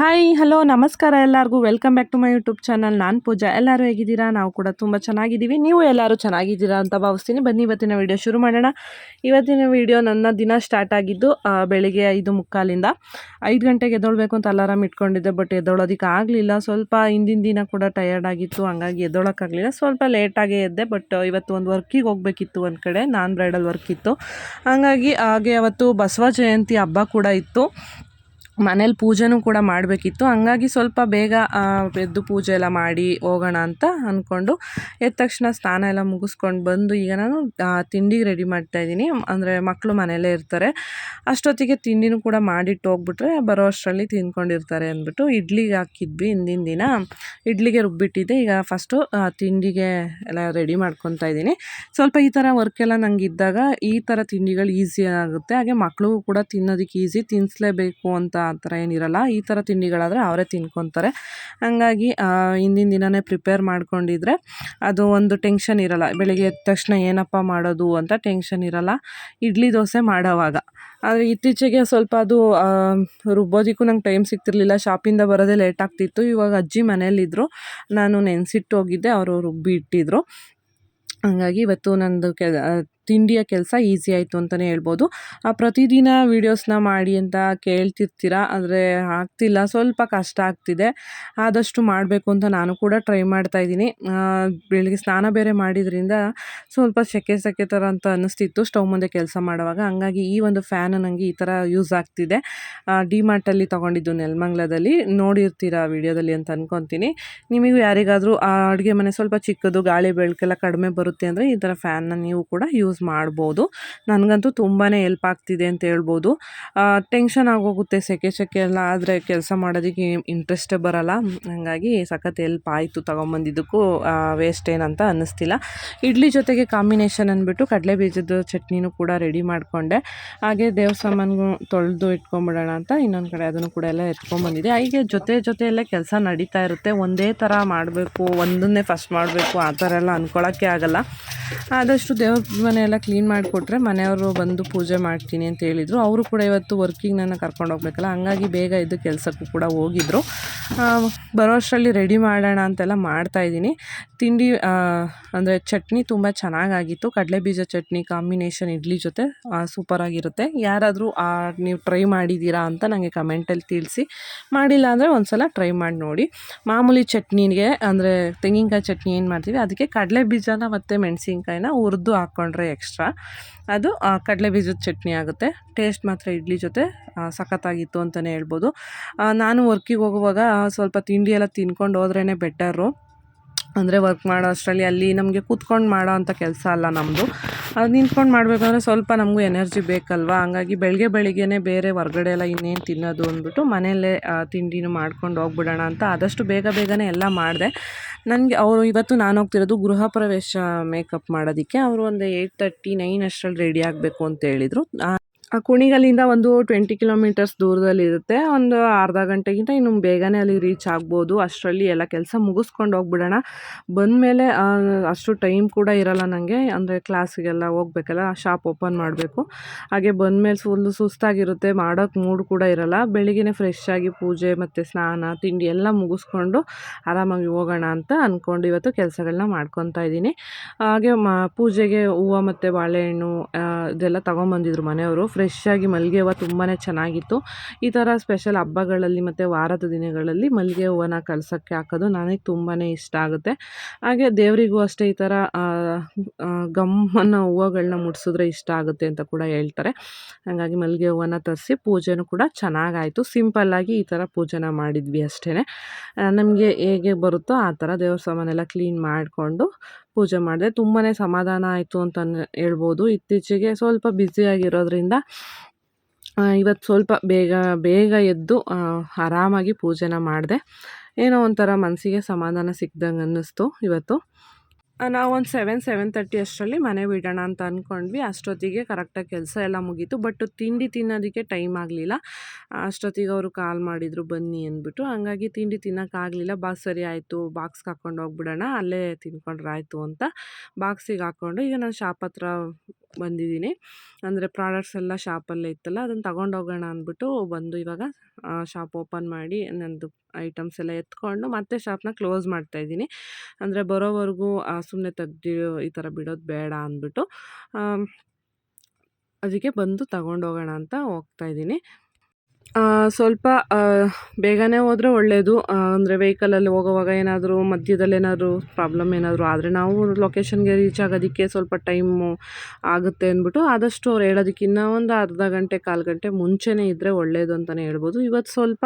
Hi hello ನಮಸ್ಕಾರ ಎಲ್ಲರಿಗೂ. Welcome back to my YouTube channel ನಾನು ಪೂಜಾ. ಎಲ್ಲರೂ ಹೇಗಿದ್ದೀರಾ? ನಾವು ಕೂಡ ತುಂಬ ಚೆನ್ನಾಗಿದ್ದೀವಿ. ನೀವು ಎಲ್ಲರೂ ಚೆನ್ನಾಗಿದ್ದೀರಾ ಅಂತ ಭಾವಿಸ್ತೀನಿ. ಬನ್ನಿ, ಇವತ್ತಿನ ವಿಡಿಯೋ ಶುರು ಮಾಡೋಣ. ಇವತ್ತಿನ ವಿಡಿಯೋ ನನ್ನ ದಿನ ಸ್ಟಾರ್ಟ್ ಆಗಿದ್ದು ಬೆಳಿಗ್ಗೆ ಐದು ಮುಕ್ಕಾಲಿಂದ ಐದು ಗಂಟೆಗೆ ಎದ್ದೊಳ್ಬೇಕು ಅಂತ ಅಲಾರಾಮ್ ಇಟ್ಕೊಂಡಿದ್ದೆ ಬಟ್ ಎದ್ದೊಳೋದಕ್ಕೆ ಆಗಲಿಲ್ಲ. ಸ್ವಲ್ಪ ಹಿಂದಿನ ದಿನ ಕೂಡ ಟಯರ್ಡ್ ಆಗಿತ್ತು. ಹಂಗಾಗಿ ಎದ್ದೊಳಕ್ಕಾಗಲಿಲ್ಲ ಸ್ವಲ್ಪ ಲೇಟಾಗೇ ಎದ್ದೆ ಬಟ್ ಇವತ್ತು ಒಂದು ವರ್ಕಿಗೆ ಹೋಗಬೇಕಿತ್ತು ಒಂದು ಕಡೆ. ನಾನ್ ಬ್ರೈಡಲ್ ವರ್ಕ್ ಇತ್ತು. ಹಾಗಾಗಿ ಹಾಗೆ ಅವತ್ತು ಬಸವ ಜಯಂತಿ ಹಬ್ಬ ಕೂಡ ಇತ್ತು. ಮನೇಲಿ ಪೂಜೆನೂ ಕೂಡ ಮಾಡಬೇಕಿತ್ತು. ಹಂಗಾಗಿ ಸ್ವಲ್ಪ ಬೇಗ ಎದ್ದು ಪೂಜೆ ಎಲ್ಲ ಮಾಡಿ ಹೋಗೋಣ ಅಂತ ಅಂದ್ಕೊಂಡು ಎದ್ದ ತಕ್ಷಣ ಸ್ನಾನ ಎಲ್ಲ ಮುಗಿಸ್ಕೊಂಡು ಬಂದು ಈಗ ನಾನು ತಿಂಡಿಗೆ ರೆಡಿ ಮಾಡ್ತಾ ಇದ್ದೀನಿ. ಅಂದರೆ ಮಕ್ಕಳು ಮನೆಯಲ್ಲೇ ಇರ್ತಾರೆ. ಅಷ್ಟೊತ್ತಿಗೆ ತಿಂಡಿನೂ ಕೂಡ ಮಾಡಿಟ್ಟು ಹೋಗ್ಬಿಟ್ರೆ ಬರೋ ಅಷ್ಟರಲ್ಲಿ ತಿಂದ್ಕೊಂಡಿರ್ತಾರೆ ಅಂದ್ಬಿಟ್ಟು ಇಡ್ಲಿಗೆ ಹಾಕಿದ್ವಿ ಹಿಂದಿನ ದಿನ. ಇಡ್ಲಿಗೆ ರುಬ್ಬಿಟ್ಟಿದ್ದೆ. ಈಗ ಫಸ್ಟು ತಿಂಡಿಗೆ ಎಲ್ಲ ರೆಡಿ ಮಾಡ್ಕೊತಾ ಇದ್ದೀನಿ. ಸ್ವಲ್ಪ ಈ ಥರ ವರ್ಕ್ ಎಲ್ಲ ನಂಗೆ ಇದ್ದಾಗ ಈ ಥರ ತಿಂಡಿಗಳು ಈಸಿ ಆಗುತ್ತೆ. ಹಾಗೆ ಮಕ್ಕಳಿಗೂ ಕೂಡ ತಿನ್ನೋದಕ್ಕೆ ಈಸಿ ತಿನ್ನಿಸ್ಲೇಬೇಕು ಅಂತ ಆ ಥರ ಏನಿರಲ್ಲ, ಈ ಥರ ತಿಂಡಿಗಳಾದರೆ ಅವರೇ ತಿನ್ಕೊತಾರೆ. ಹಂಗಾಗಿ ಹಿಂದಿನ ದಿನವೇ ಪ್ರಿಪೇರ್ ಮಾಡ್ಕೊಂಡಿದ್ರೆ ಅದು ಒಂದು ಟೆನ್ಷನ್ ಇರಲ್ಲ. ಬೆಳಿಗ್ಗೆ ಎದ್ದ ತಕ್ಷಣ ಏನಪ್ಪ ಮಾಡೋದು ಅಂತ ಟೆನ್ಷನ್ ಇರಲ್ಲ. ಇಡ್ಲಿ ದೋಸೆ ಮಾಡೋವಾಗ. ಆದರೆ ಇತ್ತೀಚೆಗೆ ಸ್ವಲ್ಪ ಅದು ರುಬ್ಬೋದಿಕ್ಕೂ ನಂಗೆ ಟೈಮ್ ಸಿಗ್ತಿರ್ಲಿಲ್ಲ. ಶಾಪಿಂದ ಬರೋದೇ ಲೇಟ್ ಆಗ್ತಿತ್ತು. ಇವಾಗ ಅಜ್ಜಿ ಮನೇಲಿದ್ದರು ನಾನು ನೆನೆಸಿಟ್ಟು ಹೋಗಿದ್ದೆ, ಅವರು ರುಬ್ಬಿ ಇಟ್ಟಿದ್ರು ಹಂಗಾಗಿ ಇವತ್ತು ನಂದು ಕೆ ತಿಂಡಿಯ ಕೆಲಸ ಈಸಿ ಆಯಿತು ಅಂತಲೇ ಹೇಳ್ಬೋದು. ಆ, ಪ್ರತಿದಿನ ವೀಡಿಯೋಸ್ನ ಮಾಡಿ ಅಂತ ಕೇಳ್ತಿರ್ತೀರ? ಆದರೆ ಆಗ್ತಿಲ್ಲ. ಸ್ವಲ್ಪ ಕಷ್ಟ ಆಗ್ತಿದೆ. ಆದಷ್ಟು ಮಾಡಬೇಕು ಅಂತ ನಾನು ಕೂಡ ಟ್ರೈ ಮಾಡ್ತಾ ಇದ್ದೀನಿ. ಬೆಳಿಗ್ಗೆ ಸ್ನಾನ ಬೇರೆ ಮಾಡಿದ್ರಿಂದ ಸ್ವಲ್ಪ ಸೆಕೆ ಸೆಕೆ ಥರ ಅಂತ ಅನ್ನಿಸ್ತಿತ್ತು. ಸ್ಟವ್ ಮುಂದೆ ಕೆಲಸ ಮಾಡುವಾಗ. ಹಂಗಾಗಿ ಈ ಒಂದು ಫ್ಯಾನ್ ನನಗೆ ಈ ಥರ ಯೂಸ್ ಆಗ್ತಿದೆ. ಡಿ ಮಾರ್ಟಲ್ಲಿ ತೊಗೊಂಡಿದ್ದು ನೆಲಮಂಗ್ಲದಲ್ಲಿ. ನೋಡಿರ್ತೀರ ವಿಡಿಯೋದಲ್ಲಿ ಅಂತ ಅಂದ್ಕೊತೀನಿ ನಿಮಗೂ ಯಾರಿಗಾದರೂ ಆ ಅಡುಗೆ ಮನೆ ಸ್ವಲ್ಪ ಚಿಕ್ಕದು ಗಾಳಿ ಬೆಳಕೆಲ್ಲ ಕಡಿಮೆ ಬರುತ್ತೆ ಅಂದರೆ ಈ ಥರ ಫ್ಯಾನ್ನ ನೀವು ಕೂಡ ಯೂಸ್ ಮಾಡ್ಬೋದು. ನನಗಂತೂ ತುಂಬಾ ಹೆಲ್ಪ್ ಆಗ್ತಿದೆ ಅಂತ ಹೇಳ್ಬೋದು. ಟೆನ್ಷನ್ ಆಗೋಗುತ್ತೆ, ಸೆಕೆ ಸೆಕೆ ಎಲ್ಲ ಆದರೆ ಕೆಲಸ ಮಾಡೋದಕ್ಕೆ ಇಂಟ್ರೆಸ್ಟೇ ಬರಲ್ಲ. ಹಾಗಾಗಿ ಸಖತ್ ಹೆಲ್ಪ್ ಆಯಿತು ತೊಗೊಂಬಂದಿದ್ದಕ್ಕೂ ವೇಸ್ಟ್ ಏನಂತ ಅನ್ನಿಸ್ತಿಲ್ಲ. ಇಡ್ಲಿ ಜೊತೆಗೆ ಕಾಂಬಿನೇಷನ್ ಅಂದ್ಬಿಟ್ಟು ಕಡಲೆ ಬೀಜದ ಚಟ್ನಿನೂ ಕೂಡ ರೆಡಿ ಮಾಡಿಕೊಂಡೆ. ಹಾಗೆ ದೇವ್ರ ಸಾಮಾನು ತೊಳೆದು ಇಟ್ಕೊಂಬಿಡೋಣ ಅಂತ ಇನ್ನೊಂದು ಕಡೆ ಅದನ್ನು ಕೂಡ ಎಲ್ಲ ಎತ್ಕೊಂಬಂದಿದೆ ಹೀಗೆ ಜೊತೆ ಜೊತೆಯಲ್ಲೇ ಕೆಲಸ ನಡೀತಾ ಇರುತ್ತೆ. ಒಂದೇ ಥರ ಮಾಡಬೇಕು, ಒಂದನ್ನೇ ಫಸ್ಟ್ ಮಾಡಬೇಕು, ಆ ಥರ ಎಲ್ಲ ಅಂದ್ಕೊಳ್ಳೋಕ್ಕೆ ಆಗಲ್ಲ. ಆದಷ್ಟು ದೇವ್ರ ಮನೆ ಎಲ್ಲ ಕ್ಲೀನ್ ಮಾಡಿಕೊಟ್ರೆ ಮನೆಯವರು ಬಂದು ಪೂಜೆ ಮಾಡ್ತೀನಿ ಅಂತ ಹೇಳಿದರು. ಅವರು ಕೂಡ ಇವತ್ತು ವರ್ಕಿಂಗ್ ನನ್ನ ಕರ್ಕೊಂಡು ಹೋಗ್ಬೇಕಲ್ಲ, ಹಂಗಾಗಿ ಬೇಗ ಇದ್ದು ಕೆಲಸಕ್ಕೂ ಕೂಡ ಹೋಗಿದ್ರು. ಬರೋಷ್ಟರಲ್ಲಿ ರೆಡಿ ಮಾಡೋಣ ಅಂತೆಲ್ಲ ಮಾಡ್ತಾ ಇದ್ದೀನಿ. ತಿಂಡಿ ಅಂದರೆ ಚಟ್ನಿ ತುಂಬ ಚೆನ್ನಾಗಾಗಿತ್ತು. ಕಡಲೆ ಬೀಜ ಚಟ್ನಿ ಕಾಂಬಿನೇಷನ್ ಇಡ್ಲಿ ಜೊತೆ ಸೂಪರಾಗಿರುತ್ತೆ. ಯಾರಾದರೂ ನೀವು ಟ್ರೈ ಮಾಡಿದ್ದೀರಾ ಅಂತ ನನಗೆ ಕಮೆಂಟಲ್ಲಿ ತಿಳಿಸಿ. ಮಾಡಿಲ್ಲ ಅಂದರೆ ಒಂದ್ಸಲ ಟ್ರೈ ಮಾಡಿ ನೋಡಿ. ಮಾಮೂಲಿ ಚಟ್ನಿಗೆ, ಅಂದರೆ ತೆಂಗಿನಕಾಯಿ ಚಟ್ನಿ ಏನು ಮಾಡ್ತೀವಿ, ಅದಕ್ಕೆ ಕಡಲೆ ಬೀಜನ ಮತ್ತು ಮೆಣಸಿನ್ಕಾಯಿನ ಹುರಿದು ಹಾಕ್ಕೊಂಡ್ರೆ ಎಕ್ಸ್ಟ್ರಾ ಅದು ಕಡಲೆ ಬೀಜದ ಚಟ್ನಿ ಆಗುತ್ತೆ. ಟೇಸ್ಟ್ ಮಾತ್ರ ಇಡ್ಲಿ ಜೊತೆ ಸಖತ್ತಾಗಿತ್ತು ಅಂತಲೇ ಹೇಳ್ಬೋದು. ನಾನು ವರ್ಕಿಗೆ ಹೋಗುವಾಗ ಸ್ವಲ್ಪ ತಿಂಡಿ ಎಲ್ಲ ತಿನ್ಕೊಂಡು ಹೋದ್ರೇ ಬೆಟರು ಅಂದರೆ ವರ್ಕ್ ಮಾಡೋ ಅಷ್ಟರಲ್ಲಿ ಅಲ್ಲಿ ನಮಗೆ ಕೂತ್ಕೊಂಡು ಮಾಡೋ ಅಂಥ ಕೆಲಸ ಅಲ್ಲ ನಮ್ಮದು ಅದು ನಿಂತ್ಕೊಂಡು ಮಾಡಬೇಕಂದ್ರೆ ಸ್ವಲ್ಪ ನಮಗೂ ಎನರ್ಜಿ ಬೇಕಲ್ವಾ? ಹಂಗಾಗಿ ಬೆಳಗ್ಗೆ ಬೆಳಿಗ್ಗೆನೇ ಬೇರೆ ಹೊರ್ಗಡೆ ಎಲ್ಲ ಇನ್ನೇನು ತಿನ್ನೋದು ಅಂದ್ಬಿಟ್ಟು ಮನೆಯಲ್ಲೇ ತಿಂಡಿನೂ ಮಾಡ್ಕೊಂಡು ಹೋಗ್ಬಿಡೋಣ ಅಂತ ಆದಷ್ಟು ಬೇಗ ಬೇಗನೆ ಎಲ್ಲ ಮಾಡಿದೆ. ನನಗೆ ಅವರು ಇವತ್ತು ನಾನು ಹೋಗ್ತಿರೋದು ಗೃಹ ಪ್ರವೇಶ ಮೇಕಪ್ ಮಾಡೋದಕ್ಕೆ. ಅವರು ಒಂದು ಏಯ್ಟ್ ತರ್ಟಿ ನೈನ್ ಅಷ್ಟರಲ್ಲಿ ರೆಡಿ ಆಗಬೇಕು ಅಂತ ಹೇಳಿದರು. ಕುಣಿಗಲ್ಲಿಂದ ಒಂದು ಟ್ವೆಂಟಿ ಕಿಲೋಮೀಟರ್ಸ್ ದೂರದಲ್ಲಿ ಇರುತ್ತೆ ಒಂದು ಅರ್ಧ ಗಂಟೆಗಿಂತ ಇನ್ನು ಬೇಗನೆ ಅಲ್ಲಿ ರೀಚ್ ಆಗ್ಬೋದು. ಅಷ್ಟರಲ್ಲಿ ಎಲ್ಲ ಕೆಲಸ ಮುಗಿಸ್ಕೊಂಡು ಹೋಗ್ಬಿಡೋಣ. ಬಂದಮೇಲೆ ಅಷ್ಟು ಟೈಮ್ ಕೂಡ ಇರಲ್ಲ ನನಗೆ ಅಂದರೆ ಕ್ಲಾಸಿಗೆಲ್ಲ ಹೋಗ್ಬೇಕಲ್ಲ ಶಾಪ್ ಓಪನ್ ಮಾಡಬೇಕು. ಹಾಗೆ ಬಂದಮೇಲೆ ಫುಲ್ ಸುಸ್ತಾಗಿರುತ್ತೆ. ಮಾಡೋಕ್ಕೆ ಮೂಡ್ ಕೂಡ ಇರಲ್ಲ. ಬೆಳಿಗ್ಗೆ ಫ್ರೆಶ್ ಆಗಿ ಪೂಜೆ ಮತ್ತು ಸ್ನಾನ ತಿಂಡಿ ಎಲ್ಲ ಮುಗಿಸ್ಕೊಂಡು ಆರಾಮಾಗಿ ಹೋಗೋಣ ಅಂತ ಅಂದ್ಕೊಂಡು ಇವತ್ತು ಕೆಲಸಗಳನ್ನ ಮಾಡ್ಕೊತಾ ಇದ್ದೀನಿ. ಹಾಗೆ ಮ ಪೂಜೆಗೆ ಹೂವು ಮತ್ತು ಬಾಳೆಹಣ್ಣು ಆ, ಇದೆಲ್ಲ ತೊಗೊಂಬಂದಿದ್ರು ಮನೆಯವರು. ಫ್ರೆಶ್ ಆಗಿ ಮಲ್ಲಿಗೆ ಹೂವು ತುಂಬಾ ಚೆನ್ನಾಗಿತ್ತು. ಈ ಥರ ಸ್ಪೆಷಲ್ ಹಬ್ಬಗಳಲ್ಲಿ ಮತ್ತು ವಾರದ ದಿನಗಳಲ್ಲಿ ಮಲ್ಲಿಗೆ ಹೂವನ್ನ ಕಳ್ಸೋಕ್ಕೆ ಹಾಕೋದು ನನಗೆ ತುಂಬಾ ಇಷ್ಟ ಆಗುತ್ತೆ. ಹಾಗೆ ದೇವರಿಗೂ ಅಷ್ಟೇ ಈ ಥರ ಗಮ್ಮನ ಹೂವುಗಳನ್ನ ಮುಡಿಸಿದ್ರೆ ಇಷ್ಟ ಆಗುತ್ತೆ ಅಂತ ಕೂಡ ಹೇಳ್ತಾರೆ. ಹಾಗಾಗಿ ಮಲ್ಲಿಗೆ ಹೂವನ್ನ ತರಿಸಿ ಪೂಜೆನೂ ಕೂಡ ಚೆನ್ನಾಗಾಯಿತು. ಸಿಂಪಲ್ಲಾಗಿ ಈ ಥರ ಪೂಜೆನ ಮಾಡಿದ್ವಿ ಅಷ್ಟೇ ನಮಗೆ ಹೇಗೆ ಬರುತ್ತೋ ಆ ಥರ ದೇವ್ರ ಸಾಮಾನೆಲ್ಲ ಕ್ಲೀನ್ ಮಾಡಿಕೊಂಡು ಪೂಜೆ ಮಾಡಿದೆ ತುಂಬಾ ಸಮಾಧಾನ ಆಯಿತು ಅಂತ ಹೇಳ್ಬೋದು. ಇತ್ತೀಚೆಗೆ ಸ್ವಲ್ಪ ಬ್ಯುಸಿಯಾಗಿರೋದ್ರಿಂದ ಇವತ್ತು ಸ್ವಲ್ಪ ಬೇಗ ಬೇಗ ಎದ್ದು ಆರಾಮಾಗಿ ಪೂಜೆನ ಮಾಡಿದೆ. ಏನೋ ಒಂಥರ ಮನಸ್ಸಿಗೆ ಸಮಾಧಾನ ಸಿಕ್ದಂಗೆ ಅನ್ನಿಸ್ತು ಇವತ್ತು. ನಾವೊಂದು ಸೆವೆನ್ ಸೆವೆನ್ ತರ್ಟಿ ಅಷ್ಟರಲ್ಲಿ ಮನೆ ಬಿಡೋಣ ಅಂತ ಅಂದ್ಕೊಂಡ್ವಿ ಅಷ್ಟೊತ್ತಿಗೆ ಕರೆಕ್ಟಾಗಿ ಕೆಲಸ ಎಲ್ಲ ಮುಗೀತು. ಬಟ್ ತಿಂಡಿ ತಿನ್ನೋದಕ್ಕೆ ಟೈಮ್ ಆಗಲಿಲ್ಲ. ಅಷ್ಟೊತ್ತಿಗೆ ಅವರು ಕಾಲ್ ಮಾಡಿದರು, ಬನ್ನಿ ಅಂದ್ಬಿಟ್ಟು. ಹಂಗಾಗಿ ತಿಂಡಿ ತಿನ್ನೋಕ್ಕಾಗಲಿಲ್ಲ ಬಾಕ್ಸ್ ಸರಿ ಆಯಿತು ಬಾಕ್ಸ್ಗೆ ಹಾಕ್ಕೊಂಡು ಹೋಗ್ಬಿಡೋಣ, ಅಲ್ಲೇ ತಿನ್ಕೊಂಡ್ರೆ ಆಯಿತು ಅಂತ ಬಾಕ್ಸಿಗೆ ಹಾಕ್ಕೊಂಡು ಈಗ ನಾನು ಶಾಪ್ ಹತ್ರ ಬಂದಿದ್ದೀನಿ. ಅಂದರೆ ಪ್ರಾಡಕ್ಟ್ಸ್ ಎಲ್ಲ ಶಾಪಲ್ಲೇ ಇತ್ತಲ್ಲ ಅದನ್ನು ತಗೊಂಡೋಗೋಣ ಅಂದ್ಬಿಟ್ಟು ಬಂದು ಇವಾಗ ಶಾಪ್ ಓಪನ್ ಮಾಡಿ ನನ್ನದು ಐಟಮ್ಸ್ ಎಲ್ಲ ಎತ್ಕೊಂಡು ಮತ್ತೆ ಶಾಪ್ನ ಕ್ಲೋಸ್ ಮಾಡ್ತಾಯಿದ್ದೀನಿ ಅಂದರೆ ಬರೋವರೆಗೂ ಸುಮ್ಮನೆ ತೆಗ್ದು ಈ ಥರ ಬಿಡೋದು ಬೇಡ ಅಂದ್ಬಿಟ್ಟು ಅದಕ್ಕೆ ಬಂದು ತಗೊಂಡೋಗೋಣ ಅಂತ ಹೋಗ್ತಾಯಿದ್ದೀನಿ ಸ್ವಲ್ಪ ಬೇಗನೆ ಹೋದರೆ ಒಳ್ಳೆಯದು ಅಂದರೆ ವೆಹಿಕಲಲ್ಲಿ ಹೋಗೋವಾಗ ಏನಾದರೂ ಮಧ್ಯದಲ್ಲಿ ಏನಾದರೂ ಪ್ರಾಬ್ಲಮ್ ಏನಾದರೂ ಆದರೆ ನಾವು ಲೊಕೇಶನ್ಗೆ ರೀಚ್ ಆಗೋದಕ್ಕೆ ಸ್ವಲ್ಪ ಟೈಮು ಆಗುತ್ತೆ ಅಂದ್ಬಿಟ್ಟು ಆದಷ್ಟು ಅವ್ರು ಹೇಳೋದಕ್ಕಿನ್ನ ಒಂದು ಅರ್ಧ ಗಂಟೆ, ಕಾಲು ಗಂಟೆ ಮುಂಚೆನೇ ಇದ್ದರೆ ಒಳ್ಳೆಯದು ಅಂತಲೇ ಹೇಳ್ಬೋದು. ಇವತ್ತು ಸ್ವಲ್ಪ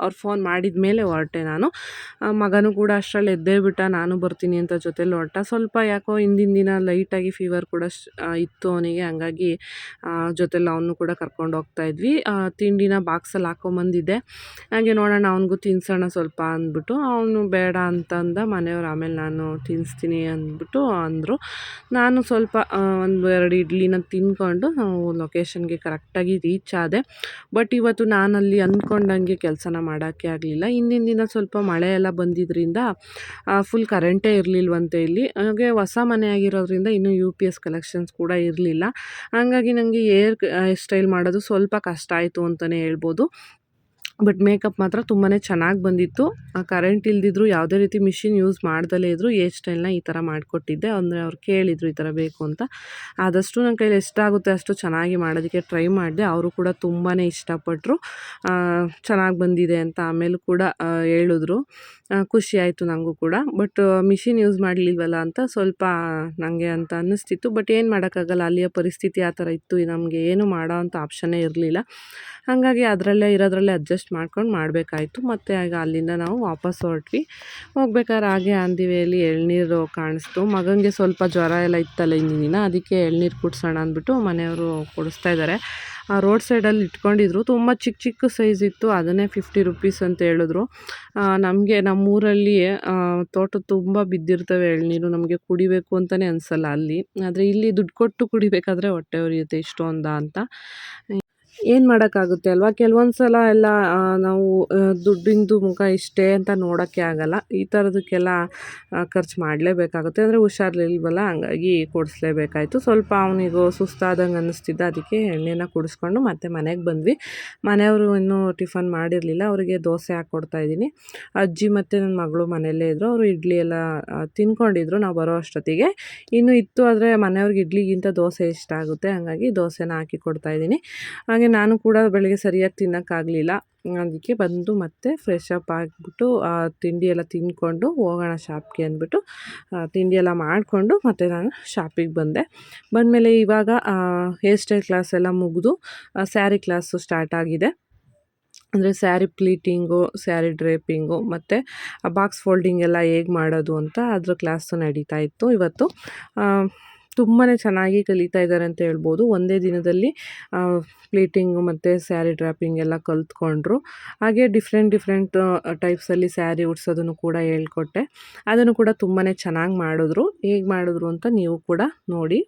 ಅವ್ರು ಫೋನ್ ಮಾಡಿದ ಮೇಲೆ ಹೊರಟೆ ನಾನು. ಮಗನೂ ಕೂಡ ಅಷ್ಟರಲ್ಲಿ ಎದ್ದೇ ಬಿಟ್ಟ, ನಾನು ಬರ್ತೀನಿ ಅಂತ ಜೊತೆಲಿ ಹೊರಟ. ಸ್ವಲ್ಪ ಯಾಕೋ ಹಿಂದಿನ ದಿನ ಲೈಟಾಗಿ ಫೀವರ್ ಕೂಡ ಇತ್ತು ಅವನಿಗೆ. ಹಂಗಾಗಿ ಜೊತೆಲಿ ಅವನು ಕೂಡ ಕರ್ಕೊಂಡು ಹೋಗ್ತಾ ಇದ್ವಿ. ತಿಂಡಿನ ಬಾಕ್ಸಲ್ಲಿ ಹಾಕೊಂಬಂದಿದ್ದೆ. ಹಾಗೆ ನೋಡೋಣ, ಅವನಿಗೂ ತಿನ್ಸೋಣ ಸ್ವಲ್ಪ, ಅಂದ್ಬಿಟ್ಟು. ಅವನು ಬೇಡ ಅಂತಂದ ಮನೆಯವ್ರು, ಆಮೇಲೆ ನಾನು ತಿನ್ನಿಸ್ತೀನಿ ಅಂದ್ಬಿಟ್ಟು ಅಂದರು. ನಾನು ಸ್ವಲ್ಪ ಒಂದು ಎರಡು ಇಡ್ಲಿನ ತಿನ್ಕೊಂಡು ನಾವು ಲೊಕೇಶನ್ಗೆ ಕರೆಕ್ಟಾಗಿ ರೀಚ್ ಆದೆ. ಬಟ್ ಇವತ್ತು ನಾನಲ್ಲಿ ಅಂದ್ಕೊಂಡಂಗೆ ಕೆಲಸನ ಮಾಡೋಕ್ಕೆ ಆಗಲಿಲ್ಲ. ಹಿಂದಿನ ದಿನ ಸ್ವಲ್ಪ ಮಳೆ ಎಲ್ಲ ಬಂದಿದ್ದರಿಂದ ಫುಲ್ ಕರೆಂಟೇ ಇರಲಿಲ್ವಂತೆ ಇಲ್ಲಿ. ಹಾಗೆ ಹೊಸ ಮನೆ ಆಗಿರೋದ್ರಿಂದ ಇನ್ನೂ ಯು ಪಿ ಎಸ್ ಕಲೆಕ್ಷನ್ಸ್ ಕೂಡ ಇರಲಿಲ್ಲ. ಹಾಗಾಗಿ ನನಗೆ ಏರ್ ಸ್ಟೈಲ್ ಮಾಡೋದು ಸ್ವಲ್ಪ ಕಷ್ಟ ಆಯಿತು ಅಂತಲೇ ಹೇಳ್ಬೋದು. ಬಟ್ ಮೇಕಪ್ ಮಾತ್ರ ತುಂಬಾ ಚೆನ್ನಾಗಿ ಬಂದಿತ್ತು. ಕರೆಂಟ್ ಇಲ್ದಿದ್ರು ಯಾವುದೇ ರೀತಿ ಮಿಷಿನ್ ಯೂಸ್ ಮಾಡ್ದಲೇ ಇದ್ದರು ಏರ್ ಸ್ಟೈಲ್ನ ಈ ಥರ ಮಾಡಿಕೊಟ್ಟಿದ್ದೆ. ಅಂದರೆ ಅವ್ರು ಕೇಳಿದರು ಈ ಥರ ಬೇಕು ಅಂತ. ಆದಷ್ಟು ನನ್ನ ಕೈಲಿ ಎಷ್ಟಾಗುತ್ತೆ ಅಷ್ಟು ಚೆನ್ನಾಗಿ ಮಾಡೋದಕ್ಕೆ ಟ್ರೈ ಮಾಡಿದೆ. ಅವರು ಕೂಡ ತುಂಬಾ ಇಷ್ಟಪಟ್ಟರು ಚೆನ್ನಾಗಿ ಬಂದಿದೆ ಅಂತ ಆಮೇಲೂ ಕೂಡ ಹೇಳಿದ್ರು. ಖುಷಿ ಆಯಿತು ನನಗೂ ಕೂಡ. ಬಟ್ ಮಿಷಿನ್ ಯೂಸ್ ಮಾಡಲಿಲ್ವಲ್ಲ ಅಂತ ಸ್ವಲ್ಪ ನನಗೆ ಅಂತ ಅನ್ನಿಸ್ತಿತ್ತು. ಬಟ್ ಏನು ಮಾಡೋಕ್ಕಾಗಲ್ಲ, ಅಲ್ಲಿಯ ಪರಿಸ್ಥಿತಿ ಆ ಥರ ಇತ್ತು. ನಮಗೆ ಏನು ಮಾಡೋ ಅಂಥ ಆಪ್ಷನ್ನೇ ಇರಲಿಲ್ಲ. ಹಾಗಾಗಿ ಅದರಲ್ಲೇ ಇರೋದ್ರಲ್ಲೇ ಅಡ್ಜಸ್ಟ್ ಮಾಡ್ಕೊಂಡು ಮಾಡಬೇಕಾಯ್ತು. ಮತ್ತು ಆಗ ಅಲ್ಲಿಂದ ನಾವು ವಾಪಸ್ ಹೊರಟ್ವಿ. ಹೋಗ್ಬೇಕಾದ್ರೆ ಹಾಗೆ ಅಂದಿವೆಯಲ್ಲಿ ಎಳ್ನೀರು ಕಾಣಿಸ್ತು. ಮಗನಿಗೆ ಸ್ವಲ್ಪ ಜ್ವರ ಎಲ್ಲ ಇತ್ತಲ್ಲ ಇನ್ನಿನ ಅದಕ್ಕೆ ಎಳ್ನೀರು ಕುಡಿಸೋಣ ಅಂದ್ಬಿಟ್ಟು ಮನೆಯವರು ಕುಡಿಸ್ತಾ ಇದ್ದಾರೆ. ರೋಡ್ ಸೈಡಲ್ಲಿ ಇಟ್ಕೊಂಡಿದ್ರು. ತುಂಬ ಚಿಕ್ಕ ಚಿಕ್ಕ ಸೈಜ್ ಇತ್ತು. ಅದನ್ನೇ ಫಿಫ್ಟಿ ರುಪೀಸ್ ಅಂತ ಹೇಳಿದ್ರು. ನಮಗೆ ನಮ್ಮೂರಲ್ಲಿ ತೋಟ ತುಂಬ ಬಿದ್ದಿರ್ತವೆ ಎಳ್ನೀರು ನಮಗೆ ಕುಡಿಬೇಕು ಅಂತಲೇ ಅನಿಸಲ್ಲ ಅಲ್ಲಿ. ಆದರೆ ಇಲ್ಲಿ ದುಡ್ಡು ಕೊಟ್ಟು ಕುಡಿಬೇಕಾದ್ರೆ ಹೊಟ್ಟೆ ಉರಿಯುತ್ತೆ ಇಷ್ಟೊಂದ ಅಂತ. ಏನು ಮಾಡೋಕ್ಕಾಗುತ್ತೆ ಅಲ್ವಾ? ಕೆಲವೊಂದು ಸಲ ಎಲ್ಲ ನಾವು ದುಡ್ಡಿಂದು ಮುಖ ಇಷ್ಟೇ ಅಂತ ನೋಡೋಕ್ಕೆ ಆಗಲ್ಲ. ಈ ಥರದಕ್ಕೆಲ್ಲ ಖರ್ಚು ಮಾಡಲೇಬೇಕಾಗುತ್ತೆ. ಅಂದರೆ ಹುಷಾರ್ಲಿಲ್ವಲ್ಲ, ಹಂಗಾಗಿ ಕೊಡಿಸ್ಲೇಬೇಕಾಯಿತು. ಸ್ವಲ್ಪ ಅವನಿಗೂ ಸುಸ್ತಾದಂಗೆ ಅನ್ನಿಸ್ತಿದ್ದ, ಅದಕ್ಕೆ ಎಣ್ಣೆನ ಕುಡಿಸ್ಕೊಂಡು ಮತ್ತೆ ಮನೆಗೆ ಬಂದ್ವಿ. ಮನೆಯವರು ಇನ್ನೂ ಟಿಫನ್ ಮಾಡಿರಲಿಲ್ಲ, ಅವರಿಗೆ ದೋಸೆ ಹಾಕ್ಕೊಡ್ತಾಯಿದ್ದೀನಿ ಅಜ್ಜಿ ಮತ್ತು ನನ್ನ ಮಗಳು ಮನೆಯಲ್ಲೇ ಇದ್ದರು ಅವರು ಇಡ್ಲಿ ಎಲ್ಲ ತಿನ್ಕೊಂಡಿದ್ರು ನಾವು ಬರೋ ಅಷ್ಟೊತ್ತಿಗೆ. ಇನ್ನು ಇತ್ತು ಆದರೆ ಮನೆಯವ್ರಿಗೆ ಇಡ್ಲಿಗಿಂತ ದೋಸೆ ಇಷ್ಟ ಆಗುತ್ತೆ. ಹಾಗಾಗಿ ದೋಸೆನ ಹಾಕಿ ಕೊಡ್ತಾಯಿದ್ದೀನಿ ಹಾಗೆ ನಾನು ಕೂಡ ಬೆಳಗ್ಗೆ ಸರಿಯಾಗಿ ತಿನ್ನೋಕ್ಕಾಗಲಿಲ್ಲ. ಅದಕ್ಕೆ ಬಂದು ಮತ್ತೆ ಫ್ರೆಶ್ ಅಪ್ ಆಗಿಬಿಟ್ಟು ತಿಂಡಿ ಎಲ್ಲ ತಿಂದ್ಕೊಂಡು ಹೋಗೋಣ ಶಾಪ್ಗೆ ಅಂದ್ಬಿಟ್ಟು ತಿಂಡಿ ಎಲ್ಲ ಮಾಡಿಕೊಂಡು ಮತ್ತೆ ನಾನು ಶಾಪಿಗೆ ಬಂದೆ. ಬಂದಮೇಲೆ ಇವಾಗ ಹೇರ್ ಸ್ಟೈಲ್ ಕ್ಲಾಸ್ ಎಲ್ಲ ಮುಗಿದು ಸ್ಯಾರಿ ಕ್ಲಾಸು ಸ್ಟಾರ್ಟ್ ಆಗಿದೆ. ಅಂದರೆ ಸ್ಯಾರಿ ಪ್ಲೀಟಿಂಗು ಸ್ಯಾರಿ ಡ್ರೇಪಿಂಗು ಮತ್ತು ಬಾಕ್ಸ್ ಫೋಲ್ಡಿಂಗ್ ಎಲ್ಲ ಹೇಗೆ ಮಾಡೋದು ಅಂತ ಅದ್ರ ಕ್ಲಾಸು ನಡೀತಾ ಇತ್ತು ಇವತ್ತು. ತುಂಬಾ ಚೆನ್ನಾಗಿ ಕಲಿತಾ ಇದ್ದಾರೆ ಅಂತ ಹೇಳ್ಬೋದು. ಒಂದೇ ದಿನದಲ್ಲಿ ಪ್ಲೇಟಿಂಗು ಮತ್ತು ಸ್ಯಾರಿ ಡ್ರಾಪಿಂಗ್ ಎಲ್ಲ ಕಲ್ತ್ಕೊಂಡ್ರು. ಹಾಗೆ ಡಿಫ್ರೆಂಟ್ ಡಿಫ್ರೆಂಟ್ ಟೈಪ್ಸಲ್ಲಿ ಸ್ಯಾರಿ ಉಡ್ಸೋದನ್ನು ಕೂಡ ಹೇಳ್ಕೊಟ್ಟೆ. ಅದನ್ನು ಕೂಡ ತುಂಬಾ ಚೆನ್ನಾಗಿ ಮಾಡಿದ್ರು. ಹೇಗೆ ಮಾಡಿದ್ರು ಅಂತ ನೀವು ಕೂಡ ನೋಡಿ.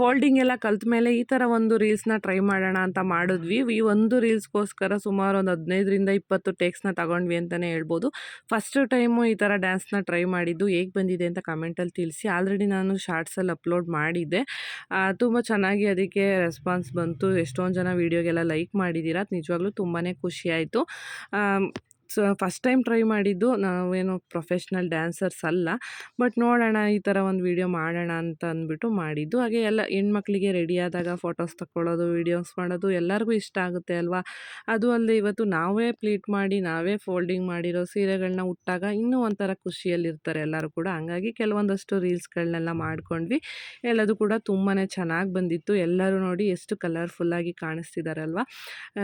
ಫೋಲ್ಡಿಂಗ್ ಎಲ್ಲ ಕಲ್ತ ಮೇಲೆ ಈ ಥರ ಒಂದು ರೀಲ್ಸ್ನ ಟ್ರೈ ಮಾಡೋಣ ಅಂತ ಮಾಡಿದ್ವಿ. ಈ ಒಂದು ರೀಲ್ಸ್ಗೋಸ್ಕರ ಸುಮಾರು ಒಂದು ಹದಿನೈದರಿಂದ ಇಪ್ಪತ್ತು ಟೇಕ್ಸ್ನ ತಗೊಂಡ್ವಿ ಅಂತಲೇ ಹೇಳ್ಬೋದು. ಫಸ್ಟ್ ಟೈಮು ಈ ಥರ ಡ್ಯಾನ್ಸ್ನ ಟ್ರೈ ಮಾಡಿದ್ದು. ಹೇಗೆ ಬಂದಿದೆ ಅಂತ ಕಮೆಂಟಲ್ಲಿ ತಿಳಿಸಿ. ಆಲ್ರೆಡಿ ನಾನು ಶಾರ್ಟ್ಸಲ್ಲಿ ಅಪ್ಲೋಡ್ ಮಾಡಿದ್ದೆ. ತುಂಬ ಚೆನ್ನಾಗಿ ಅದಕ್ಕೆ ರೆಸ್ಪಾನ್ಸ್ ಬಂತು. ಎಷ್ಟೊಂದು ಜನ ವೀಡಿಯೋಗೆಲ್ಲ ಲೈಕ್ ಮಾಡಿದ್ದೀರಾ ನಿಜವಾಗ್ಲೂ ತುಂಬಾ ಖುಷಿಯಾಯಿತು ಸೊ, ಫಸ್ಟ್ ಟೈಮ್ ಟ್ರೈ ಮಾಡಿದ್ದು ನಾವೇನು ಪ್ರೊಫೆಷ್ನಲ್ ಡ್ಯಾನ್ಸರ್ಸ್ ಅಲ್ಲ. ಬಟ್ ನೋಡೋಣ, ಈ ಥರ ಒಂದು ವೀಡಿಯೋ ಮಾಡೋಣ ಅಂತ ಅಂದ್ಬಿಟ್ಟು ಮಾಡಿದ್ದು. ಹಾಗೆ ಎಲ್ಲ ಹೆಣ್ಮಕ್ಳಿಗೆ ರೆಡಿಯಾದಾಗ ಫೋಟೋಸ್ ತಗೊಳ್ಳೋದು ವೀಡಿಯೋಸ್ ಮಾಡೋದು ಎಲ್ಲರಿಗೂ ಇಷ್ಟ ಆಗುತ್ತೆ ಅಲ್ವಾ? ಅದು ಅಲ್ಲದೆ ಇವತ್ತು ನಾವೇ ಪ್ಲೀಟ್ ಮಾಡಿ, ನಾವೇ ಫೋಲ್ಡಿಂಗ್ ಮಾಡಿರೋ ಸೀರೆಗಳನ್ನ ಉಟ್ಟಾಗ ಇನ್ನೂ ಒಂಥರ ಖುಷಿಯಲ್ಲಿರ್ತಾರೆ ಎಲ್ಲರೂ ಕೂಡ. ಹಂಗಾಗಿ ಕೆಲವೊಂದಷ್ಟು ರೀಲ್ಸ್ಗಳನ್ನೆಲ್ಲ ಮಾಡ್ಕೊಂಡ್ವಿ. ಎಲ್ಲದು ಕೂಡ ತುಂಬಾ ಚೆನ್ನಾಗಿ ಬಂದಿತ್ತು. ಎಲ್ಲರೂ ನೋಡಿ ಎಷ್ಟು ಕಲರ್ಫುಲ್ಲಾಗಿ ಅಲ್ವಾ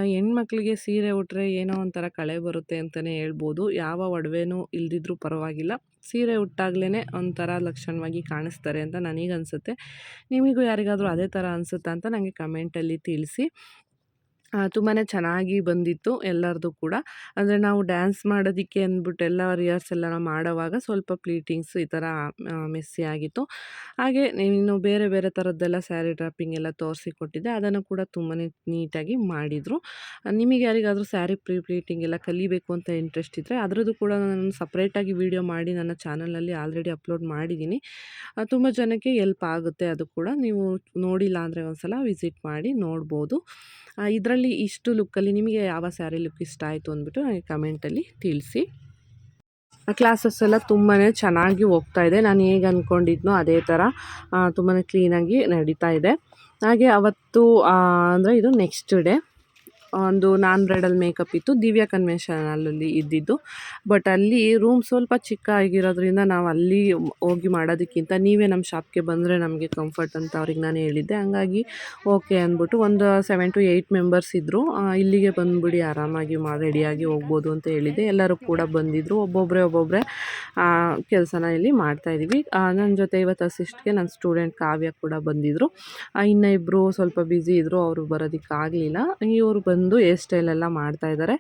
ಹೆಣ್ಮಕ್ಳಿಗೆ ಸೀರೆ ಉಟ್ರೆ ಏನೋ ಒಂಥರ ಕಳೆ ಬರುತ್ತೆ ಅಂತಲೇ ಹೇಳ್ಬೋದು. ಯಾವ ಒಡವೆನೂ ಇಲ್ದಿದ್ರೂ ಪರವಾಗಿಲ್ಲ. ಸೀರೆ ಉಟ್ಟಾಗ್ಲೇ ಒಂಥರ ಲಕ್ಷಣವಾಗಿ ಕಾಣಿಸ್ತಾರೆ ಅಂತ ನನಗನ್ಸುತ್ತೆ. ನಿಮಗೂ ಯಾರಿಗಾದರೂ ಅದೇ ಥರ ಅನಿಸುತ್ತಾ ಅಂತ ನನಗೆ ಕಮೆಂಟಲ್ಲಿ ತಿಳಿಸಿ. ತುಂಬಾ ಚೆನ್ನಾಗಿ ಬಂದಿತ್ತು ಎಲ್ಲರದು ಕೂಡ. ಅಂದರೆ ನಾವು ಡ್ಯಾನ್ಸ್ ಮಾಡೋದಕ್ಕೆ ಅಂದ್ಬಿಟ್ಟು ಎಲ್ಲ ರಿಯರ್ಸ್ ಎಲ್ಲ ಮಾಡೋವಾಗ ಸ್ವಲ್ಪ ಪ್ಲೀಟಿಂಗ್ಸ್ ಈ ಥರ ಮೆಸ್ಸಿ ಆಗಿತ್ತು. ಹಾಗೆ ಇನ್ನು ಬೇರೆ ಬೇರೆ ಥರದ್ದೆಲ್ಲ ಸ್ಯಾರಿ ಡ್ರಾಪಿಂಗ್ ಎಲ್ಲ ತೋರಿಸಿ ಕೊಟ್ಟಿದ್ದೆ. ಅದನ್ನು ಕೂಡ ತುಂಬಾ ನೀಟಾಗಿ ಮಾಡಿದರು. ನಿಮಗೆ ಯಾರಿಗಾದರೂ ಸ್ಯಾರಿ ಪ್ರೀ, ಪ್ಲೀಟಿಂಗ್ ಎಲ್ಲ ಕಲಿಬೇಕು ಅಂತ ಇಂಟ್ರೆಸ್ಟ್ ಇದ್ದರೆ ಅದರದ್ದು ಕೂಡ ನಾನು ಸಪ್ರೇಟಾಗಿ ವೀಡಿಯೋ ಮಾಡಿ ನನ್ನ ಚಾನಲಲ್ಲಿ ಆಲ್ರೆಡಿ ಅಪ್ಲೋಡ್ ಮಾಡಿದ್ದೀನಿ. ತುಂಬ ಜನಕ್ಕೆ ಎಲ್ಪ್ ಆಗುತ್ತೆ ಅದು ಕೂಡ. ನೀವು ನೋಡಿಲ್ಲ ಅಂದರೆ ಒಂದು ಸಲ ವಿಸಿಟ್ ಮಾಡಿ ನೋಡ್ಬೋದು. ಇದರಲ್ಲಿ ಇಷ್ಟು ಲುಕ್ಕಲ್ಲಿ ನಿಮಗೆ ಯಾವ ಸ್ಯಾರಿ ಲುಕ್ ಇಷ್ಟ ಆಯಿತು ಅಂದ್ಬಿಟ್ಟು ನನಗೆ ಕಮೆಂಟಲ್ಲಿ ತಿಳಿಸಿ. ಕ್ಲಾಸಸ್ ಎಲ್ಲ ತುಂಬಾ ಚೆನ್ನಾಗಿ ಹೋಗ್ತಾ ಇದೆ. ನಾನು ಹೇಗೆ ಅಂದ್ಕೊಂಡಿದ್ನೋ ಅದೇ ಥರ ತುಂಬಾ ಕ್ಲೀನಾಗಿ ನಡೀತಾ ಇದೆ. ಹಾಗೆ ಅವತ್ತು ಅಂದರೆ ಇದು ನೆಕ್ಸ್ಟ್ ಡೇ ಒಂದು ನಾನ್ ಬ್ರೈಡಲ್ ಮೇಕಪ್ ಇತ್ತು, ದಿವ್ಯ ಕನ್ವೆನ್ಷನಲ್ಲಿ ಇದ್ದಿದ್ದು. ಬಟ್ ಅಲ್ಲಿ ರೂಮ್ ಸ್ವಲ್ಪ ಚಿಕ್ಕ ಆಗಿರೋದ್ರಿಂದ ನಾವು ಅಲ್ಲಿ ಹೋಗಿ ಮಾಡೋದಕ್ಕಿಂತ ನೀವೇ ನಮ್ಮ ಶಾಪ್ಗೆ ಬಂದರೆ ನಮಗೆ ಕಂಫರ್ಟ್ ಅಂತ ಅವ್ರಿಗೆ ನಾನು ಹೇಳಿದ್ದೆ. ಹಂಗಾಗಿ ಓಕೆ ಅಂದ್ಬಿಟ್ಟು ಒಂದು ಸೆವೆನ್ ಟು ಏಯ್ಟ್ ಮೆಂಬರ್ಸ್ ಇದ್ದರು ಇಲ್ಲಿಗೆ ಬಂದುಬಿಡಿ, ಆರಾಮಾಗಿ ಮಾ, ರೆಡಿಯಾಗಿ ಹೋಗ್ಬೋದು ಅಂತ ಹೇಳಿದ್ದೆ. ಎಲ್ಲರೂ ಕೂಡ ಬಂದಿದ್ದರು ಒಬ್ಬೊಬ್ಬರೇ ಒಬ್ಬೊಬ್ಬರೇ ಕೆಲಸನ ಇಲ್ಲಿ ಮಾಡ್ತಾಯಿದ್ದೀವಿ ನನ್ನ ಜೊತೆ ಇವತ್ತು ಅಸಿಸ್ಟ್ಗೆ ನನ್ನ ಸ್ಟೂಡೆಂಟ್ ಕಾವ್ಯ ಕೂಡ ಬಂದಿದ್ದರು ಇನ್ನೂ ಇಬ್ಬರು ಸ್ವಲ್ಪ ಬ್ಯುಸಿ ಇದ್ದರು ಅವರು ಬರೋದಕ್ಕಾಗಲಿಲ್ಲ. ಇವರು ಬಂದು ಹೇರ್ ಸ್ಟೈಲೆಲ್ಲ ಮಾಡ್ತಾಯಿದ್ದಾರೆ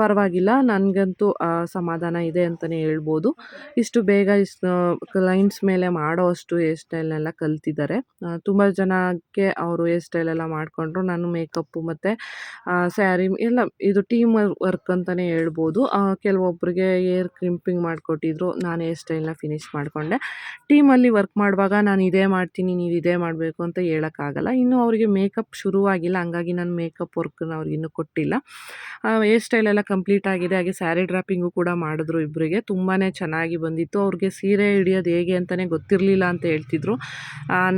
ಪರವಾಗಿಲ್ಲ, ನನಗಂತೂ ಸಮಾಧಾನ ಇದೆ ಅಂತಲೇ ಹೇಳ್ಬೋದು. ಇಷ್ಟು ಬೇಗ ಇಷ್ಟು ಕ್ಲೈಂಟ್ಸ್ ಮೇಲೆ ಮಾಡೋ ಅಷ್ಟು ಹೇರ್ ಸ್ಟೈಲ್ನೆಲ್ಲ ಕಲ್ತಿದ್ದಾರೆ. ತುಂಬ ಜನಕ್ಕೆ ಅವರು ಹೇರ್ ಸ್ಟೈಲೆಲ್ಲ ಮಾಡಿಕೊಂಡ್ರು. ನಾನು ಮೇಕಪ್ಪು ಮತ್ತು ಸ್ಯಾರಿ ಎಲ್ಲ, ಇದು ಟೀಮ್ ವರ್ಕ್ ಅಂತಲೇ ಹೇಳ್ಬೋದು. ಕೆಲವೊಬ್ಬರಿಗೆ ಏರ್ ಕ್ರಿಂಪಿಂಗ್ ಮಾಡಿಕೊಟ್ಟಿದ್ರು. ನಾನು ಹೇರ್ ಸ್ಟೈಲ್ನ ಫಿನಿಶ್ ಮಾಡಿಕೊಂಡೆ. ಟೀಮಲ್ಲಿ ವರ್ಕ್ ಮಾಡುವಾಗ ನಾನು ಇದೇ ಮಾಡ್ತೀನಿ, ನೀವು ಇದೇ ಮಾಡಬೇಕು ಅಂತ ಹೇಳೋಕ್ಕಾಗಲ್ಲ. ಇನ್ನು ಅವರಿಗೆ ಮೇಕಪ್ ಶುರುವಾಗಿಲ್ಲ. ಹಂಗಾಗಿ ನಾನು ಮೇಕಪ್ ವರ್ಕ್ನ ಅವ್ರಿಗೆ ಇನ್ನೂ ಕೊಟ್ಟಿಲ್ಲ. ಹೇರ್ ಸ್ಟೈಲ್ ಎಲ್ಲ ಕಂಪ್ಲೀಟ್ ಆಗಿದೆ. ಹಾಗೆ ಸ್ಯಾರಿ ಡ್ರಾಪಿಂಗು ಕೂಡ ಮಾಡಿದ್ರು ಇಬ್ಬರಿಗೆ ತುಂಬಾ ಚೆನ್ನಾಗಿ ಬಂದಿತ್ತು. ಅವ್ರಿಗೆ ಸೀರೆ ಹಿಡಿಯೋದು ಹೇಗೆ ಅಂತಲೇ ಗೊತ್ತಿರಲಿಲ್ಲ ಅಂತ ಹೇಳ್ತಿದ್ರು.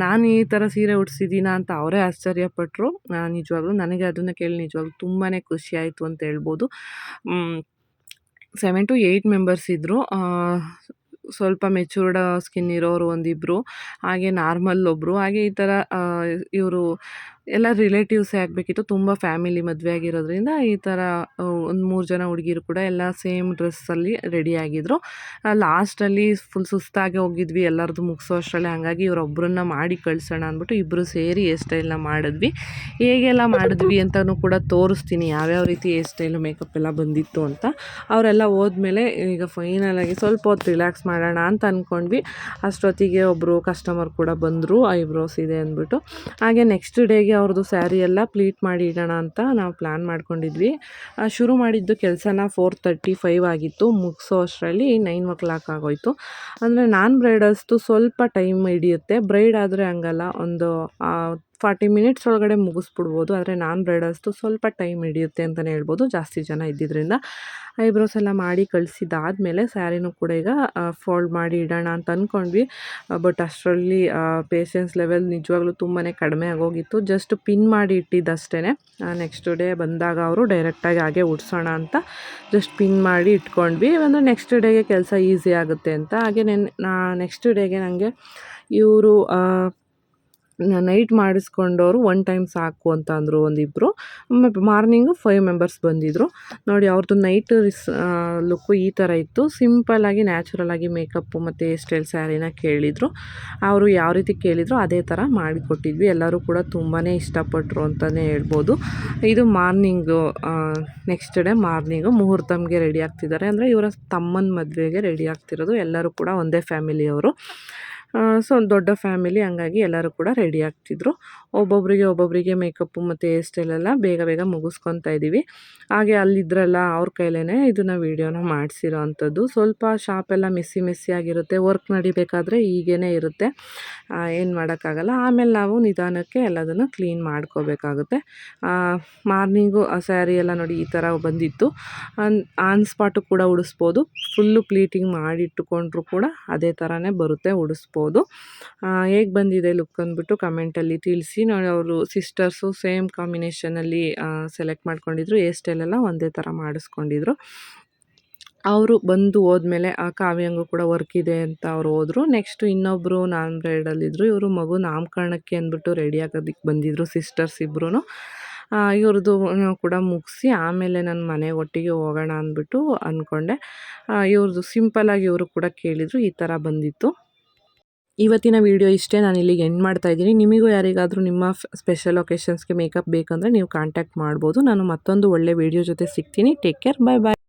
ನಾನು ಈ ಥರ ಸೀರೆ ಉಡ್ಸಿದ್ದೀನ ಅಂತ ಅವರೇ ಆಶ್ಚರ್ಯಪಟ್ಟರು ನಿಜವಾಗ್ಲೂ ನನಗೆ ಅದನ್ನು ಕೇಳಿ ನಿಜವಾಗ್ಲೂ ತುಂಬಾ ಖುಷಿ ಆಯಿತು ಅಂತ ಹೇಳ್ಬೋದು. ಸೆವೆನ್ ಟು ಏಯ್ಟ್ ಮೆಂಬರ್ಸ್ ಇದ್ದರು ಸ್ವಲ್ಪ ಮೆಚೂರ್ಡ್ ಸ್ಕಿನ್ ಇರೋರು ಒಂದಿಬ್ಬರು ಹಾಗೆ ನಾರ್ಮಲ್ ಒಬ್ಬರು ಹಾಗೆ ಈ ಥರ ಇವರು ಎಲ್ಲ ರಿಲೇಟಿವ್ಸೇ ಆಗಬೇಕಿತ್ತು. ತುಂಬ ಫ್ಯಾಮಿಲಿ ಮದುವೆ ಆಗಿರೋದ್ರಿಂದ ಈ ಥರ ಒಂದು ಮೂರು ಜನ ಹುಡುಗಿರು ಕೂಡ ಎಲ್ಲ ಸೇಮ್ ಡ್ರೆಸ್ಸಲ್ಲಿ ರೆಡಿಯಾಗಿದ್ದರು ಲಾಸ್ಟಲ್ಲಿ ಫುಲ್ ಸುಸ್ತಾಗಿ ಹೋಗಿದ್ವಿ. ಎಲ್ಲರದ್ದು ಮುಗಿಸೋ ಅಷ್ಟರಲ್ಲೇ ಹಾಗಾಗಿ ಇವರೊಬ್ಬರನ್ನ ಮಾಡಿ ಕಳಿಸೋಣ ಅಂದ್ಬಿಟ್ಟು ಇಬ್ಬರು ಸೇರಿ ಹೇರ್ ಸ್ಟೈಲ್ನ ಮಾಡಿದ್ವಿ. ಹೇಗೆಲ್ಲ ಮಾಡಿದ್ವಿ ಅಂತಲೂ ಕೂಡ ತೋರಿಸ್ತೀನಿ. ಯಾವ್ಯಾವ ರೀತಿ ಹೇರ್ ಸ್ಟೈಲು ಮೇಕಪ್ ಎಲ್ಲ ಬಂದಿತ್ತು ಅಂತ. ಅವರೆಲ್ಲ ಹೋದ್ಮೇಲೆ ಈಗ ಫೈನಲಾಗಿ ಸ್ವಲ್ಪ ಹೊತ್ತು ರಿಲ್ಯಾಕ್ಸ್ ಮಾಡೋಣ ಅಂತ ಅಂದ್ಕೊಂಡ್ವಿ ಅಷ್ಟೊತ್ತಿಗೆ ಒಬ್ಬರು ಕಸ್ಟಮರ್ ಕೂಡ ಬಂದರು. ಐಬ್ರೋಸ್ ಇದೆ ಅಂದ್ಬಿಟ್ಟು. ಹಾಗೆ ನೆಕ್ಸ್ಟ್ ಡೇಗೆ ಅವ್ರದ್ದು ಸ್ಯಾರಿ ಎಲ್ಲ ಪ್ಲೀಟ್ ಮಾಡಿ ಇಡೋಣ ಅಂತ ನಾವು ಪ್ಲ್ಯಾನ್ ಮಾಡ್ಕೊಂಡಿದ್ವಿ. ಶುರು ಮಾಡಿದ್ದು ಕೆಲಸನ ಫೋರ್ ತರ್ಟಿ ಫೈವ್ ಆಗಿತ್ತು. ಮುಗಿಸೋ ಅಷ್ಟರಲ್ಲಿ ನೈನ್ ಓ ಕ್ಲಾಕ್ ಆಗೋಯ್ತು. ಅಂದರೆ ನಾನ್ ಬ್ರೈಡಲ್ಸ್ದು ಸ್ವಲ್ಪ ಟೈಮ್ ಹಿಡಿಯುತ್ತೆ. ಬ್ರೈಡ್ ಆದರೆ ಹಂಗಲ್ಲ. ಒಂದು ಫಾರ್ಟಿ ಮಿನಿಟ್ಸ್ ಒಳಗಡೆ ಮುಗಿಸ್ಬಿಡ್ಬೋದು. ಆದರೆ ನಾನ್ ಬ್ರೈಡರ್ಸ್ದು ಸ್ವಲ್ಪ ಟೈಮ್ ಹಿಡಿಯುತ್ತೆ ಅಂತಲೇ ಹೇಳ್ಬೋದು. ಜಾಸ್ತಿ ಜನ ಇದ್ದಿದ್ದರಿಂದ ಐಬ್ರೋಸ್ ಎಲ್ಲ ಮಾಡಿ ಕಳಿಸಿದಾದ್ಮೇಲೆ ಸ್ಯಾರಿನೂ ಕೂಡ ಈಗ ಫೋಲ್ಡ್ ಮಾಡಿ ಇಡೋಣ ಅಂತ ಅಂದ್ಕೊಂಡ್ವಿ ಬಟ್ ಅಷ್ಟರಲ್ಲಿ ಪೇಷನ್ಸ್ ಲೆವೆಲ್ ನಿಜವಾಗ್ಲೂ ತುಂಬಾ ಕಡಿಮೆ ಆಗೋಗಿತ್ತು. ಜಸ್ಟ್ ಪಿನ್ ಮಾಡಿ ಇಟ್ಟಿದ್ದಷ್ಟೇ ನೆಕ್ಸ್ಟ್ ಡೇ ಬಂದಾಗ ಅವರು ಡೈರೆಕ್ಟಾಗಿ ಹಾಗೆ ಉಡ್ಸೋಣ ಅಂತ ಜಸ್ಟ್ ಪಿನ್ ಮಾಡಿ ಇಟ್ಕೊಂಡ್ವಿ. ಅಂದರೆ ನೆಕ್ಸ್ಟ್ ಡೇಗೆ ಕೆಲಸ ಈಸಿ ಆಗುತ್ತೆ ಅಂತ. ಹಾಗೆ ನೆನ್ ನೆಕ್ಸ್ಟ್ ಡೇಗೆ ನನಗೆ ಇವರು ನೈಟ್ ಮಾಡಿಸ್ಕೊಂಡವರು ಒನ್ ಟೈಮ್ ಸಾಕು ಅಂತ ಅಂದರು ಒಂದಿಬ್ಬರು ಮಾರ್ನಿಂಗು ಫೈವ್ ಮೆಂಬರ್ಸ್ ಬಂದಿದ್ದರು ನೋಡಿ ಅವ್ರದ್ದು ನೈಟ್ ರಿಸ್ ಲುಕ್ಕು ಈ ಥರ ಇತ್ತು. ಸಿಂಪಲ್ಲಾಗಿ ನ್ಯಾಚುರಲಾಗಿ ಮೇಕಪ್ಪು ಮತ್ತು ಸ್ಟೈಲ್ ಸ್ಯಾರಿನ ಕೇಳಿದರು. ಅವರು ಯಾವ ರೀತಿ ಕೇಳಿದರು ಅದೇ ಥರ ಮಾಡಿಕೊಟ್ಟಿದ್ವಿ. ಎಲ್ಲರೂ ಕೂಡ ತುಂಬಾ ಇಷ್ಟಪಟ್ಟರು ಅಂತಲೇ ಹೇಳ್ಬೋದು. ಇದು ಮಾರ್ನಿಂಗು ನೆಕ್ಸ್ಟ್ ಡೇ ಮಾರ್ನಿಂಗು ಮುಹೂರ್ತಮ್ಗೆ ರೆಡಿ ಆಗ್ತಿದ್ದಾರೆ. ಅಂದರೆ ಇವರ ತಮ್ಮನ ಮದುವೆಗೆ ರೆಡಿ ಆಗ್ತಿರೋದು. ಎಲ್ಲರೂ ಕೂಡ ಒಂದೇ ಫ್ಯಾಮಿಲಿಯವರು. ಸೊ ಒಂದು ದೊಡ್ಡ ಫ್ಯಾಮಿಲಿ ಹಂಗಾಗಿ ಎಲ್ಲರೂ ಕೂಡ ರೆಡಿ ಆಗ್ತಿದ್ರು. ಒಬ್ಬೊಬ್ಬರಿಗೆ ಒಬ್ಬೊಬ್ಬರಿಗೆ ಮೇಕಪ್ಪು ಮತ್ತು ಹೇರ್ ಸ್ಟೈಲೆಲ್ಲ ಬೇಗ ಬೇಗ ಮುಗಿಸ್ಕೊತಾ ಇದ್ದೀವಿ ಹಾಗೆ ಅಲ್ಲಿದ್ರಲ್ಲ ಅವ್ರ ಕೈಲೇ ಇದನ್ನು ವೀಡಿಯೋನ ಮಾಡಿಸಿರೋ ಅಂಥದ್ದು. ಸ್ವಲ್ಪ ಶಾಪೆಲ್ಲ ಮೆಸ್ಸಿ ಮೆಸ್ಸಿ ಆಗಿರುತ್ತೆ ವರ್ಕ್ ನಡಿಬೇಕಾದ್ರೆ ಹೀಗೇ ಇರುತ್ತೆ. ಏನು ಮಾಡೋಕ್ಕಾಗಲ್ಲ. ಆಮೇಲೆ ನಾವು ನಿಧಾನಕ್ಕೆ ಎಲ್ಲದನ್ನು ಕ್ಲೀನ್ ಮಾಡ್ಕೋಬೇಕಾಗುತ್ತೆ. ಮಾರ್ನಿಂಗು ಆ ಸ್ಯಾರಿ ಎಲ್ಲ ನೋಡಿ ಈ ಥರ ಬಂದಿತ್ತು. ಆನ್ ಸ್ಪಾಟು ಕೂಡ ಉಡಿಸ್ಬೋದು. ಫುಲ್ಲು ಪ್ಲೀಟಿಂಗ್ ಮಾಡಿಟ್ಟುಕೊಂಡ್ರು ಕೂಡ ಅದೇ ಥರನೇ ಬರುತ್ತೆ, ಉಡಿಸ್ಬೋದು. ಹೇಗೆ ಬಂದಿದೆ ಲುಕ್ ಅಂದ್ಬಿಟ್ಟು ಕಮೆಂಟಲ್ಲಿ ತಿಳಿಸಿ. ನೋಡಿ ಅವರು ಸಿಸ್ಟರ್ಸು ಸೇಮ್ ಕಾಂಬಿನೇಷನಲ್ಲಿ ಸೆಲೆಕ್ಟ್ ಮಾಡ್ಕೊಂಡಿದ್ರು. ಹೇರ್ ಸ್ಟೈಲೆಲ್ಲ ಒಂದೇ ಥರ ಮಾಡಿಸ್ಕೊಂಡಿದ್ರು. ಅವರು ಬಂದು ಹೋದ್ಮೇಲೆ ಆ ಕಾವ್ಯಂಗು ಕೂಡ ವರ್ಕ್ ಇದೆ ಅಂತ ಅವ್ರು ಹೋದರು. ನೆಕ್ಸ್ಟು ಇನ್ನೊಬ್ಬರು ನಾನ್ ಬ್ರೈಡಲ್ಲಿದ್ದರು ಇವರು ಮಗು ನಾಮಕರಣಕ್ಕೆ ಅಂದ್ಬಿಟ್ಟು ರೆಡಿ ಆಗೋದಕ್ಕೆ ಬಂದಿದ್ದರು ಸಿಸ್ಟರ್ಸ್ ಇಬ್ಬರೂ ಇವ್ರದ್ದು ಕೂಡ ಮುಗಿಸಿ ಆಮೇಲೆ ನನ್ನ ಮನೆ ಒಟ್ಟಿಗೆ ಹೋಗೋಣ ಅಂದ್ಬಿಟ್ಟು ಅಂದ್ಕೊಂಡೆ ಇವ್ರದ್ದು ಸಿಂಪಲ್ಲಾಗಿ ಇವರು ಕೂಡ ಕೇಳಿದರು, ಈ ಥರ ಬಂದಿತ್ತು. ಇವತ್ತಿನ ವಿಡಿಯೋ ಇಷ್ಟೇ ನಾನು ಇಲ್ಲಿಗೆ ಎಂಡ್ ಮಾಡ್ತಾ ಇದ್ದೀನಿ. ನಿಮಗೂ ಯಾರಿಗಾದರೂ ನಿಮ್ಮ ಸ್ಪೆಷಲ್ ಒಕೇಶನ್ಸ್ಗೆ ಮೇಕಪ್ ಬೇಕಂದರೆ ನೀವು ಕಾಂಟ್ಯಾಕ್ಟ್ ಮಾಡ್ಬೋದು. ನಾನು ಮತ್ತೊಂದು ಒಳ್ಳೆ ವೀಡಿಯೋ ಜೊತೆ ಸಿಗ್ತೀನಿ. ಟೇಕ್ ಕೇರ್ ಬಾಯ್ ಬಾಯ್